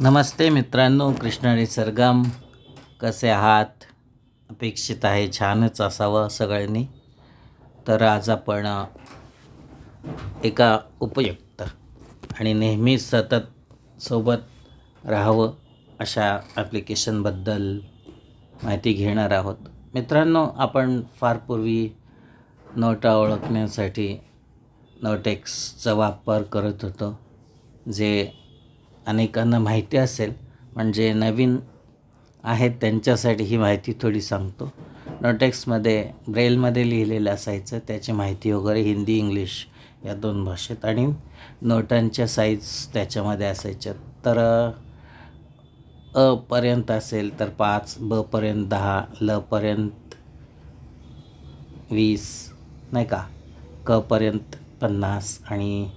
नमस्ते मित्रांनो कृष्णारी सरगम. कसे आहात? अपेक्षित आहे छानच असावं सगळ्यांनी. तर आज आपण एका उपयुक्त आणि नेहमी सतत सोबत राहावं अशा ॲप्लिकेशनबद्दल माहिती घेणार आहोत. मित्रांनो आपण फार पूर्वी नोटा ओळखण्यासाठी नोटेक्सचा वापर करत होतो जे अनेकांना माहिती असेल म्हणजे नवीन आहेत त्यांच्यासाठी ही माहिती थोडी सांगतो. नोटेक्समध्ये ब्रेलमध्ये लिहिलेलं असायचं त्याची माहिती वगैरे हिंदी इंग्लिश या दोन भाषेत. आणि नोटांच्या साईज त्याच्यामध्ये असायच्या. तर अपर्यंत असेल तर पाच बपर्यंत दहा ल पर्यंत वीस नाही का? कपर्यंत पन्नास आणि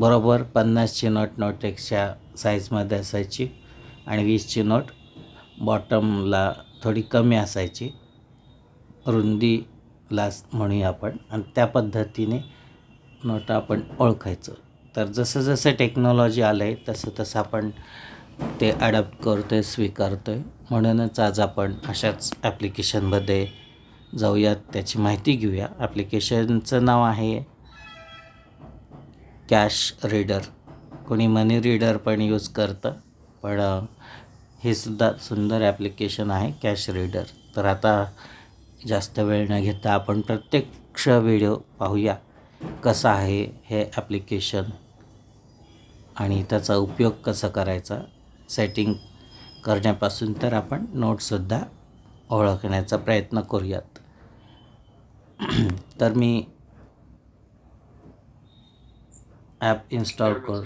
बरोबर पन्नासची नोट नोटेक्सच्या साईजमध्ये असायची आणि वीसची नोट बॉटमला थोडी कमी असायची. रुंदीला म्हणूया आपण. आणि त्या पद्धतीने नोटा आपण ओळखायचं. तर जसं जसं टेक्नॉलॉजी आलं आहे तसं तसं आपण ते अडॅप्ट करतो आहे स्वीकारतो आहे म्हणूनच आज आपण अशाच ॲप्लिकेशनमध्ये जाऊयात त्याची माहिती घेऊया. ॲप्लिकेशनचं नाव आहे कॅश रीडर. कोणी मनी रीडर पण यूज करतं पण हे सुद्धा सुंदर ॲप्लिकेशन आहे कॅश रीडर. तर आता जास्त वेळ न घेता आपण प्रत्यक्ष व्हिडिओ पाहूया कसा आहे हे ॲप्लिकेशन आणि त्याचा उपयोग कसा करायचा. सेटिंग करण्यापासून तर आपण नोटसुद्धा ओळखण्याचा प्रयत्न करूयात. तर मी ऐप इंस्टॉल कर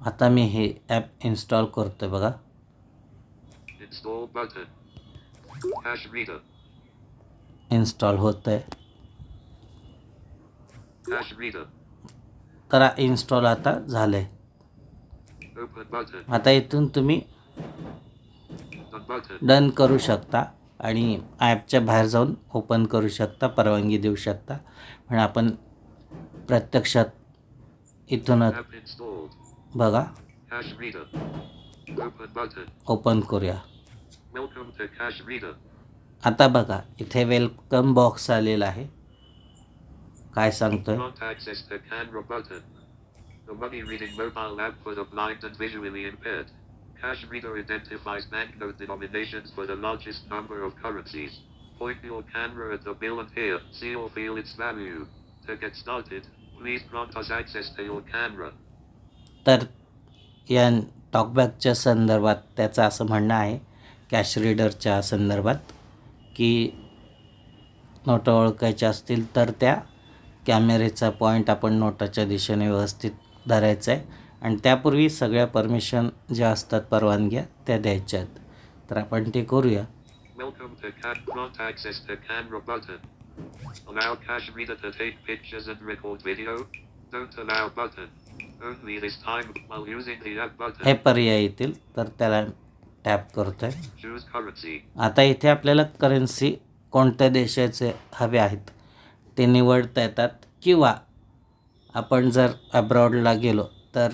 आता मी हे ऐप इन्स्टॉल करतो बघा. इन्स्टॉल होत आहे तर इन्स्टॉल आता झालं आता इथून तुम्ही. डन करू शकता आणि ॲपच्या बाहेर जाऊन ओपन करू शकता परवानगी देऊ शकता पण आपण प्रत्यक्षात इथूनच. बघा. ओपन करूया. आता बघा इथे वेलकम बॉक्स आलेला आहे काय सांगतोय Not access to camera button. The money reading mobile app for the blind and visually impaired. Cash reader identifies banknote denominations for the largest number of currencies. Point your camera at the bill and hear, see or feel its value. To get started, please grant us access to your camera. तर या टॉकबॅकच्या संदर्भात त्याचं असं म्हणणं आहे cash रीडरच्या संदर्भात की नोटा ओळखायच्या असतील तर त्या कॅमेरेचा पॉईंट आपण नोटाच्या दिशेने व्यवस्थित धरायचं आहे. आणि त्यापूर्वी सगळ्या परमिशन ज्या असतात परवानग्या त्या द्यायच्या आहेत. तर आपण ते करूया. हे पर्याय येतील तर त्याला टॅप करतो आहे आता इथे आपल्याला करन्सी कोणत्या देशाचे हवे आहेत ते निवडता येतात किंवा आपण जर अब्रॉडला गेलो तर.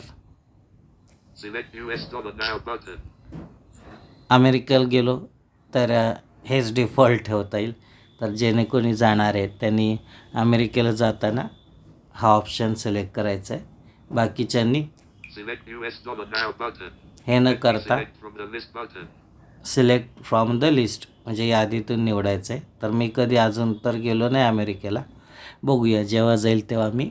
अमेरिकेला गेलो तर हेच डिफॉल्ट ठेवता येईल तर जेणे कोणी जाणार आहेत त्यांनी अमेरिकेला जाताना हा ऑप्शन सिलेक्ट करायचा आहे बाकीच्यांनी. हे न करता. सिलेक्ट फ्रॉम द लिस्ट म्हणजे यादीतून निवडायचं आहे तर मी कधी अजून तर गेलो नाही अमेरिकेला बघूया जेव्हा जाईल तेव्हा मी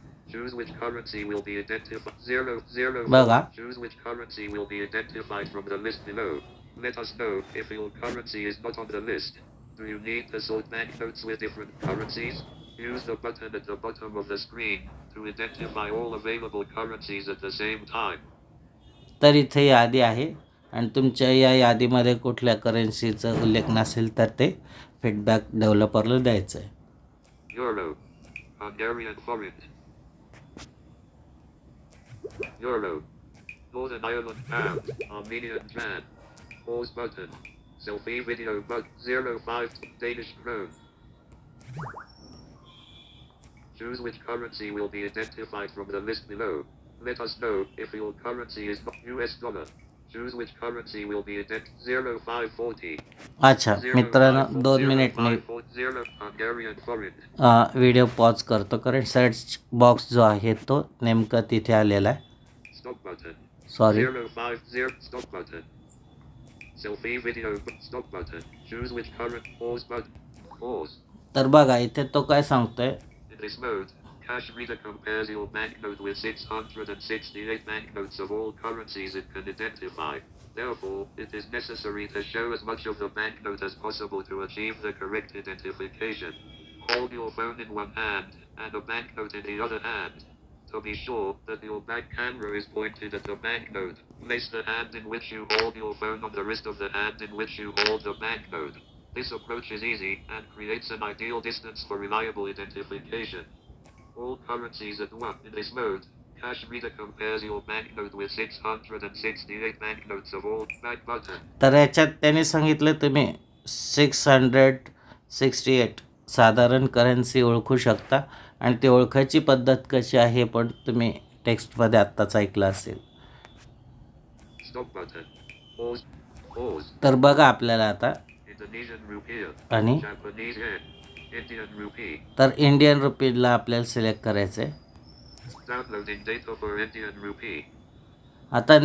Choose which currency will be identified. Zero, zero. बघा. Choose which currency will be identified from the list below. Let us know if your currency is not on the list. Do you need to sort banknotes with different currencies? Use the button at the bottom of the screen to identify all available currencies at the same time. तर इथे यादी आहे आणि तुमच्या या यादीमध्ये कुठल्या करन्सीचा उल्लेख नसेल तर ते फीडबॅक डेव्हलपरला द्यायचं आहे Euro. Hungarian forint. Euro. Northern Ireland pound. Armenian dram. Pause button. Selfie video but 05 Danish krone. Choose which currency will be identified from the list below. Let us know if your currency is US dollar. अच्छा मित्र दोन minute मी video pause करतो. कारण search box जो आहे तो नेमका तिथे आलेला आहे. सॉरी तर बघा इथे तो काय सांगतोय? Cash Reader compares your banknote with 668 banknotes of all currencies it can identify. Therefore, it is necessary to show as much of the banknote as possible to achieve the correct identification. Hold your phone in one hand and a banknote in the other hand. To be sure that your back camera is pointed at the banknote, place the hand in which you hold your phone on the wrist of the hand in which you hold the banknote. This approach is easy and creates an ideal distance for reliable identification. All currencies at one in this mode. Cash Reader compares your banknote with 668 banknotes of all back button. तर याच्यात त्यांनी सांगितलं तुम्ही six hundred sixty eight साधारण currency ओळखू शकता आणि ती ओळखायची पद्धत कशी आहे हे पण तुम्ही टेक्स्टमध्ये आत्ताच ऐकलं असेल. तर बघा आपल्याला आता. आणि तर इंडियन रुपीजला आपल्याला सिलेक्ट करायचं आहे. आता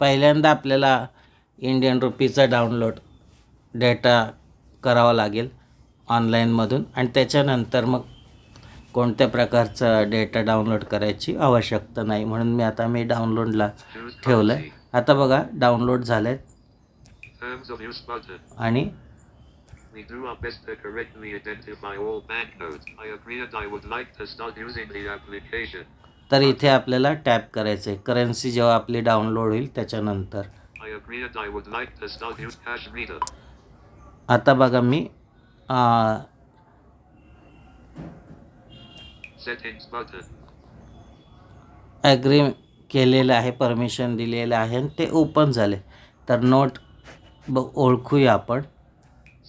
पहिल्यांदा आपल्याला इंडियन रुपीचा डाउनलोड डेटा करावा लागेल ऑनलाईनमधून आणि त्याच्यानंतर मग कोणत्या प्रकारचा डेटा डाउनलोड करायची आवश्यकता नाही म्हणून मी आता मी डाउनलोडला ठेवलं. आहे आता बघा डाउनलोड झालं आहे. आणि We do our best to correctly identify all banknotes. I agree and I would like to start using the application. तर इथे आपल्याला टॅप करायचं आहे करन्सी जेव्हा आपली डाउनलोड होईल त्याच्यानंतर I agree and I would like to start use Cash Reader. आता बघा मी आ, Settings button. ॲग्री केलेलं आहे परमिशन दिलेलं आहे आणि ते ओपन झाले तर नोट ब ओळखूया आपण Stop button. Pause button.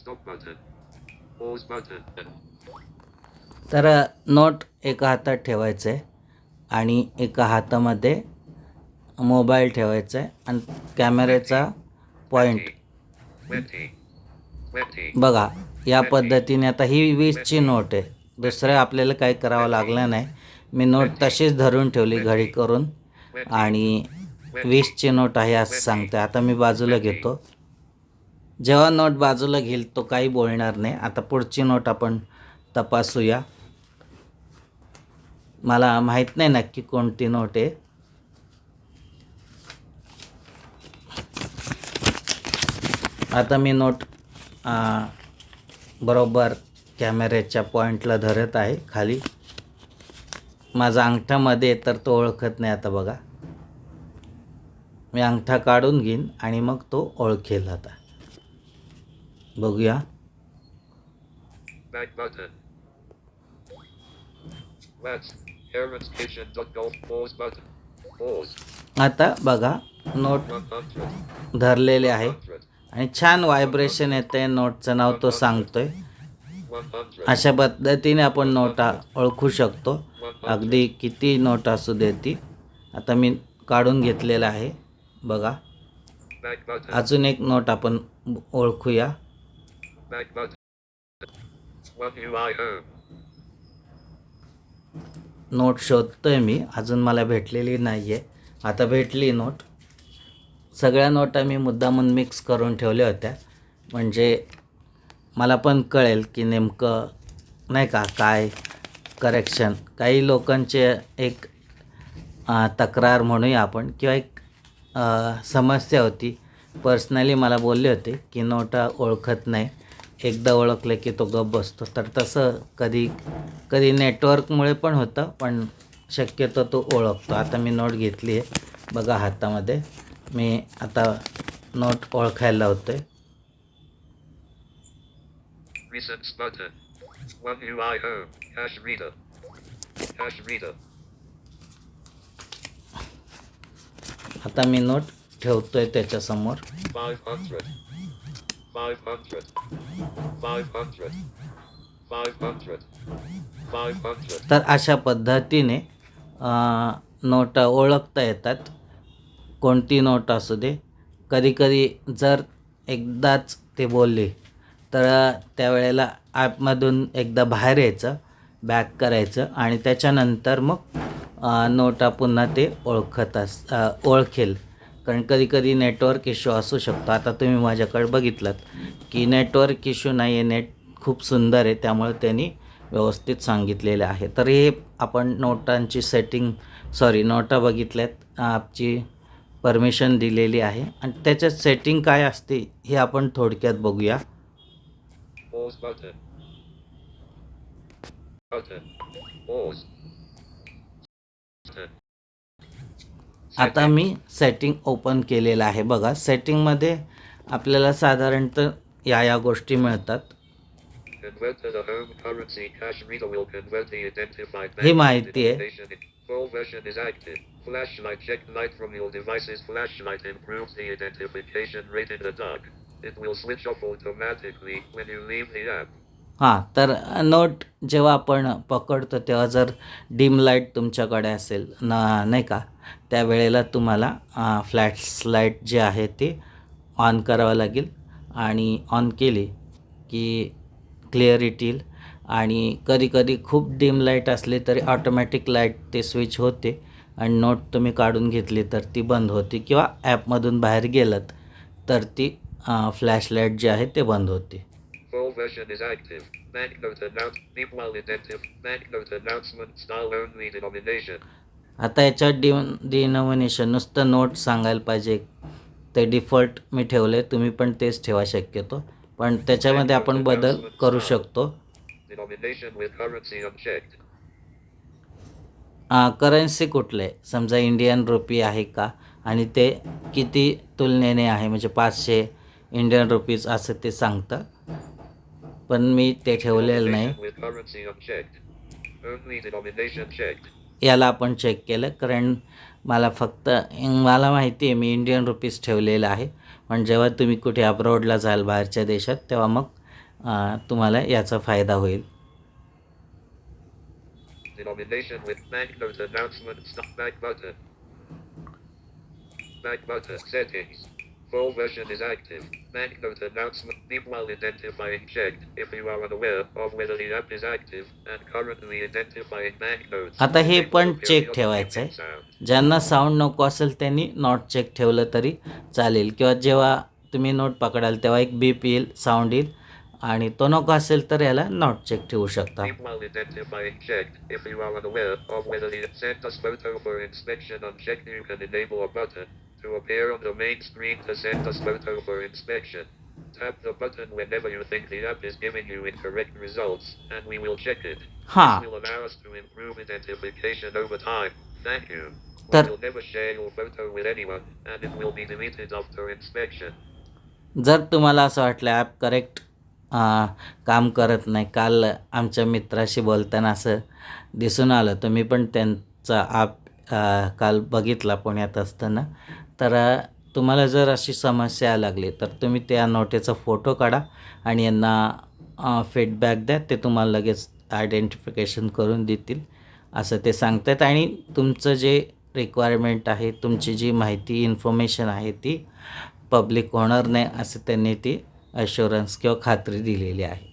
तर नोट एका हातात ठेवायचं आहे आणि एका हातामध्ये मोबाईल ठेवायचा आहे आणि कॅमेऱ्याचा पॉईंट. बघा या पद्धतीने आता ही वीसची नोट आहे दुसरं आपल्याला काही करावं लागलं नाही मी नोट तशीच धरून ठेवली घडी करून आणि वीसची नोट आहे असं सांगते आता मी बाजूला घेतो जेव्हा नोट बाजूला घेईल तो काही बोलणार नाही. आता पुढची नोट आपण तपासूया. मला माहीत नाही नक्की कोणती नोट आहे. आता मी नोट बरोबर कॅमेऱ्याच्या पॉईंटला धरत आहे खाली. माझा अंगठामध्ये तर तो ओळखत नाही आता बघा. मी अंगठा काढून घेईन आणि मग तो ओळखेल आता बघूया Back button. Let's. Parents Kitchen. Golf. Pause button. Pause. आता बघा नोट 100. धरलेले आहे 100. आणि छान व्हायब्रेशन येते नोटचं नाव तो सांगतोय 100. अशा पद्धतीने आपण नोटा ओळखू शकतो 100. अगदी किती नोट असू दे ती आता मी काढून घेतलेलं आहे बघा. अजून एक नोट आपण ओळखूया Back button. do I home. Note शोधतोय मी. अजून मला भेटलेली नाही आहे आता भेटली नोट सगळ्या नोटा मी मुद्दामून मिक्स करून ठेवल्या होत्या. म्हणजे मला पण कळेल की नेमकं नाही का काय करेक्शन काही लोकांचे एक तक्रार म्हणूया आपण. किंवा एक समस्या होती. पर्सनली मला बोलले होते की नोटा ओळखत नाही. एकदा ओळखलं की तो गप बसतो तर तसं कधी कधी नेटवर्कमुळे पण होतं पण शक्यतो तो ओळखतो आता मी नोट घेतली आहे बघा हातामध्ये मी आता नोट ओळखायला लावतो आहे Recents button. One UI home. Cash reader. Cash reader. आता मी नोट ठेवतो आहे त्याच्यासमोर 500. 500. 500. 500. तर अशा पद्धतीने नोटा ओळखता येतात कोणती नोट असू दे कधीकधी जर एकदाच ते बोलले तर त्यावेळेला ॲपमधून एकदा बाहेर यायचं बॅक करायचं आणि त्याच्यानंतर मग नोटा पुन्हा ते ओळखत अस ओळखेल कारण कधीकधी नेटवर्क इश्यू असू शकतो आता तुम्ही माझ्याकडे बघितलं की नेटवर्क इश्यू नाही आहे नेट खूप सुंदर आहे त्यामुळे त्यांनी व्यवस्थित सांगितलेले आहे तर हे आपण नोटांची सेटिंग सॉरी नोटा बघितल्यात आपची परमिशन दिलेली आहे आणि त्याच्यात सेटिंग काय असते हे आपण थोडक्यात बघूया Pause button. Button. Pause. आता मी सेटिंग ओपन केलेलं आहे बघा सेटिंगमध्ये आपल्याला साधारणतः या या गोष्टी मिळतात हे माहिती आहे. denomination in- Full version is active. Flashlight check light from your device's flashlight improves the identification rate in the dark. It will switch off automatically when you leave the app. हां तर नोट जेव्हा आपण पकडतो तेव्हा जर dim light तुमच्याकडे असेल ना नाही का त्यावेळेला तुम्हाला फ्लॅश लाइट जे आहे ते ऑन करावं लागेल आणि ऑन केली की क्लिअरिटी येईल आणि कधीकधी खूप डिम लाइट असली तरी ऑटोमॅटिक लाइट ते स्विच होते आणि नोट तुम्ही काढून घेतली तर ती बंद होते किंवा ॲपमधून बाहेर गेलात तर ती फ्लॅश लाइट जी आहे ते बंद होते. conversion is active. Banknote announce. Meanwhile, indentive. Banknote announcement style only denomination. आता याच्यात डि डिनॉमिनेशन नुसतं नोट सांगायला पाहिजे ते डिफॉल्ट मी ठेवले तुम्ही पण तेच ठेवा शक्यतो पण त्याच्यामध्ये आपण बदल करू शकतो करन्सी कुठले समजा इंडियन रुपी आहे का आणि ते किती तुलनेने आहे म्हणजे पाचशे इंडियन रुपीज असं ते सांगतं पण मी ते ठेवलेलं नाही. याला आपण चेक केलं कारण मला फक्त मला माहिती आहे मी इंडियन रुपीज ठेवलेलं आहे. पण जेव्हा तुम्ही कुठे अब्रॉडला जाल बाहेरच्या देशात तेव्हा मग तुम्हाला याचा फायदा होईल. Back button settings. Full version is active. Banknote announcement meanwhile identifying checked if you are unaware of whether the app is active and currently identifying banknotes. आता हे पण of ठेवायचं आहे. ज्यांना साऊंड नको असेल त्यांनी नोट चेक ठेवलं तरी चालेल किंवा जेव्हा तुम्ही नोट पकडाल तेव्हा एक बीप येईल साऊंड येईल आणि तो नको असेल तर याला नोट चेक ठेवू शकता Meanwhile identifying checked if you are unaware of whether the sent us photo for inspection unchecked you can enable a button to appear on the main screen to send us photo for inspection. Tap the button whenever you think the app is giving you incorrect results and we will check it. हां This will allow us to improve identification over time. Thank you. We तर- will never share your photo with anyone and it will be deleted after inspection. जर तुम्हाला असं वाटलं app correct काम करत नाही काल आमच्या मित्राशी बोलताना असं दिसून आलं तर मी पण त्यांचा ॲप काल बघितला पुण्यात असताना तर तुम्हाला जर अशी समस्या लागली तर तुम्ही त्या नोटेचा फोटो काढा आणि यांना फीडबॅक द्या. ते तुम्हाला लगेच आयडेंटिफिकेशन करून देतील असं ते सांगतात. आणि तुमचं जे रिक्वायरमेंट आहे तुमची जी माहिती इन्फॉर्मेशन आहे ती पब्लिक होणार नाही असं त्यांनी ती अश्युरन्स किंवा खात्री दिलेली आहे.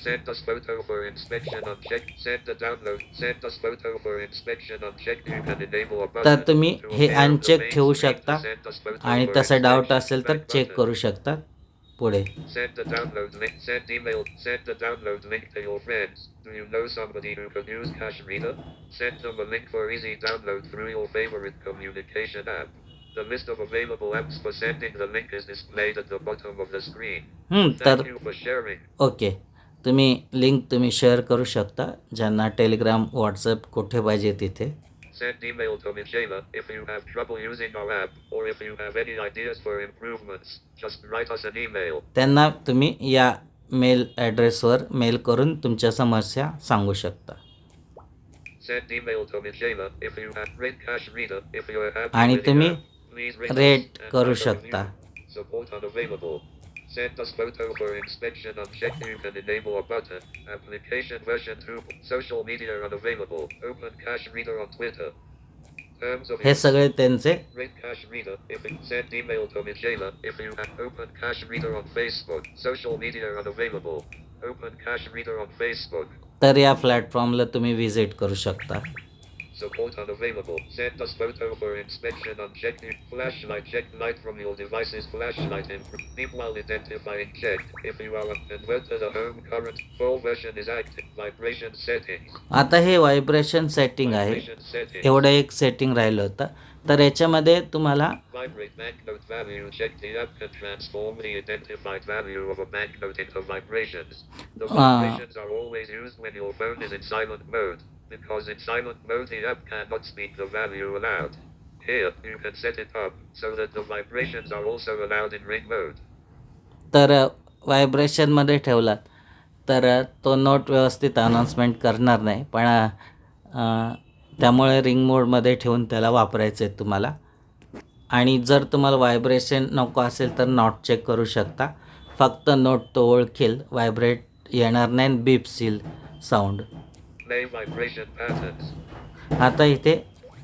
Send us photo for inspection unchecked. Send the download. Send us photo for inspection unchecked. You can enable a button. तर तुम्ही to हे appear on the uncheck main ठेवू screen to शकता send us photo आणि for तसं doubt inspection. असेल तर Back check button. करू शकता पुढे Send the download link. Send email. Send the download link to your friends. Do you know somebody who could use Cash Reader? Send them a link for easy download through your favorite communication app. The list of available apps for sending the link is displayed at the bottom of the screen. हं, तर Thank you for sharing. Okay तुम्ही link तुम्ही share करू शकता ज्यांना Telegram WhatsApp कुठे पाहिजे तिथे. त्यांना तुम्ही या मेल ॲड्रेसवर मेल करून तुमच्या समस्या सांगू शकता. आणि तुम्ही रेट करू शकता. Send us photo for inspection unchecked. You can enable a button. Application version 2. Social media unavailable. Open cache reader on Twitter. Terms of हे use. सगळे त्यांचे Rate cache reader if it send email to Michaela if you have open cache reader on Facebook. Social media unavailable. Open cache reader on Facebook. तर या प्लॅटफॉर्मला तुम्ही visit करू शकता Support unavailable. Send us photo for inspection unchecked. Flashlight check light from your device's flashlight in meanwhile identifying checked. If you are a convert to the home current full version is active. Vibration settings. आता हे vibration setting आहे Vibration. एवढं एक setting राहिलं होतं तर याच्यामध्ये तुम्हाला Vibrate Because in silent mode the app cannot speak the value aloud. Here, you can set it up so that the vibrations are also allowed in ring mode. तर व्हायब्रेशनमध्ये ठेवलात तर तो नोट व्यवस्थित अनाउन्समेंट करणार नाही पण त्यामुळे रिंग मोडमध्ये ठेवून त्याला वापरायचं आहे तुम्हाला आणि जर तुम्हाला वायब्रेशन नको असेल तर नॉट चेक करू शकता फक्त नोट तो ओळखेल वायब्रेट येणार नाही बीप्स सील साऊंड आता इथे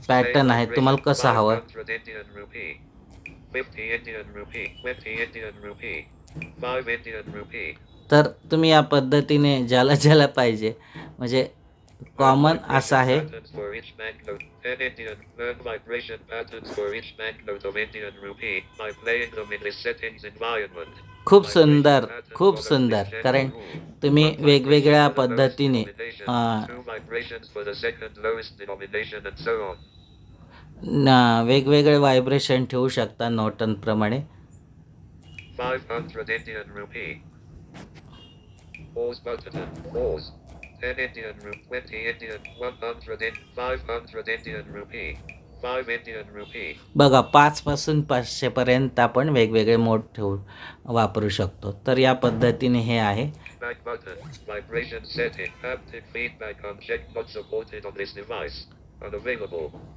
पॅटर्न आहे. तुम्हाला कसं हवं? तर तुम्ही या पद्धतीने ज्याला ज्याला पाहिजे. म्हणजे कॉमन असं आहे. सोवीस स्मॅक बायपुळे शोधतात सोवीस स्मॅक खूप सुंदर खूप सुंदर कारण तुम्ही वेगवेगळ्या पद्धतीने वेगवेगळे व्हायब्रेशन ठेवू शकता नोटन प्रमाणे Indian rupee. 10 Indian rupee, 20 Indian, 100 Indian, 500 Indian rupee. बघा पाचपासून पाचशेपर्यंत आपण वेगवेगळे मोड ठेवू वापरू शकतो. तर या पद्धतीने हे आहे.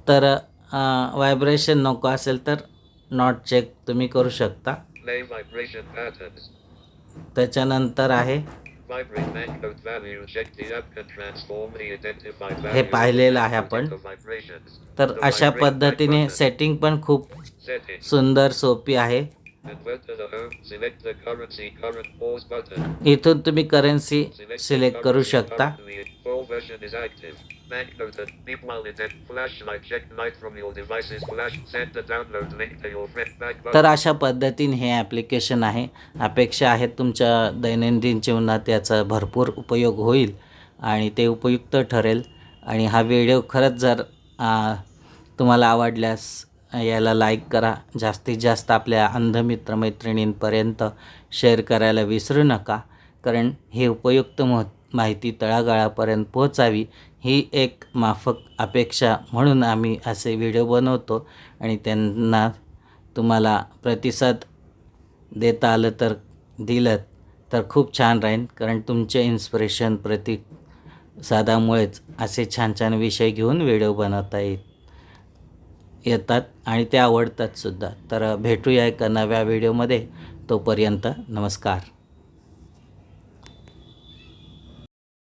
तर व्हायब्रेशन नको असेल तर नॉट चेक तुम्ही करू शकता. त्याच्यानंतर आहे. हे पाहिलेलं आहे आपण. तर अशा पद्धतीने सेटिंग पण खूप सुंदर सोपी आहे. इथून तुम्ही करन्सी सिलेक्ट करू शकता. Currently. Full version is active. Mac noted. meanwhile it flashlight check light from your device's flash. Send the download link to your friend. Back तर अशा पद्धतीने हे ॲप्लिकेशन आहे अपेक्षा आहे तुमच्या दैनंदिन जीवनात याचा भरपूर उपयोग होईल आणि ते उपयुक्त ठरेल आणि हा व्हिडिओ खरंच जर आ, तुम्हाला आवडल्यास याला लाईक करा जास्तीत जास्त आपल्या अंध मित्रमैत्रिणींपर्यंत शेअर करायला विसरू नका कारण हे उपयुक्त महत्त्व माहिती तळागाळापर्यंत पोहोचावी ही एक माफक अपेक्षा म्हणून आम्ही असे व्हिडिओ बनवतो आणि त्यांना तुम्हाला प्रतिसाद देता आलं तर दिलं तर खूप छान राहील कारण तुमचे इन्स्पिरेशन प्रतिसादामुळेच असे छान छान विषय घेऊन व्हिडिओ बनवता येत येतात आणि ते आवडतात सुद्धा. तर भेटूया एका नव्या व्हिडिओमध्ये. तोपर्यंत नमस्कार.